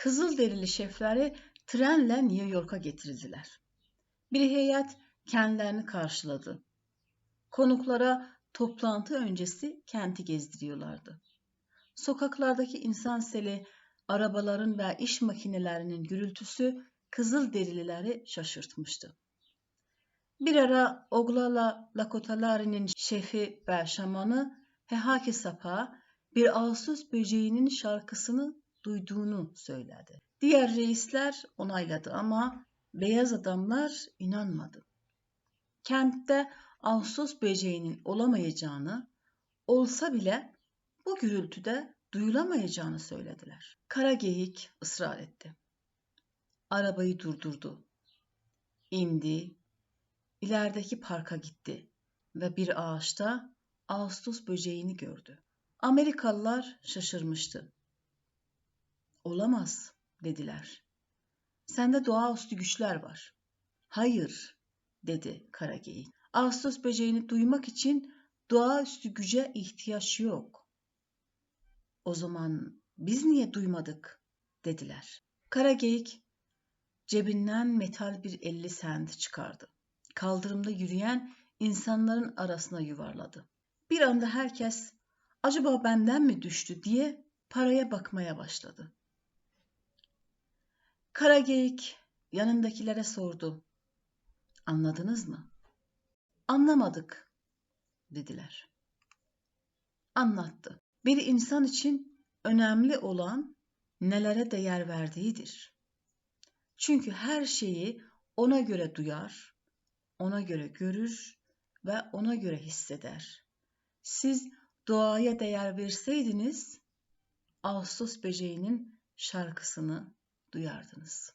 Kızılderili şefləri trenle New York'a getirdiler. Bir heyet kendilerini karşıladı. Konuklara toplantı öncesi kenti gezdiriyorlardı. Sokaklardaki insan seli, arabaların ve iş makinelerinin gürültüsü Kızılderilileri şaşırtmıştı. Bir ara Oglala Lakotalari'nin şefi ve şamanı Hehaki Sapa bir Ağustos böceğinin şarkısını duyduğunu söyledi. Diğer reisler onayladı ama beyaz adamlar inanmadı. Kentte Ağustos böceğinin olamayacağını, olsa bile bu gürültüde duyulamayacağını söylediler. Kara geyik ısrar etti. Arabayı durdurdu. İndi, ilerideki parka gitti ve bir ağaçta Ağustos böceğini gördü. Amerikalılar şaşırmıştı. Olamaz dediler. Sende doğaüstü güçler var. Hayır dedi kara geyik. Ağustos böceğini duymak için doğaüstü güce ihtiyaç yok. O zaman biz niye duymadık dediler. Kara geyik cebinden metal bir elli sent çıkardı. Kaldırımda yürüyen insanların arasına yuvarladı. Bir anda herkes acaba benden mi düştü diye paraya bakmaya başladı. Kara geyik yanındakilere sordu. Anladınız mı? Anlamadık dediler. Anlattı. Bir insan için önemli olan nelere değer verdiğidir. Çünkü her şeyi ona göre duyar, ona göre görür ve ona göre hisseder. Siz doğaya değer verseydiniz Ağustos böceğinin şarkısını duyardınız.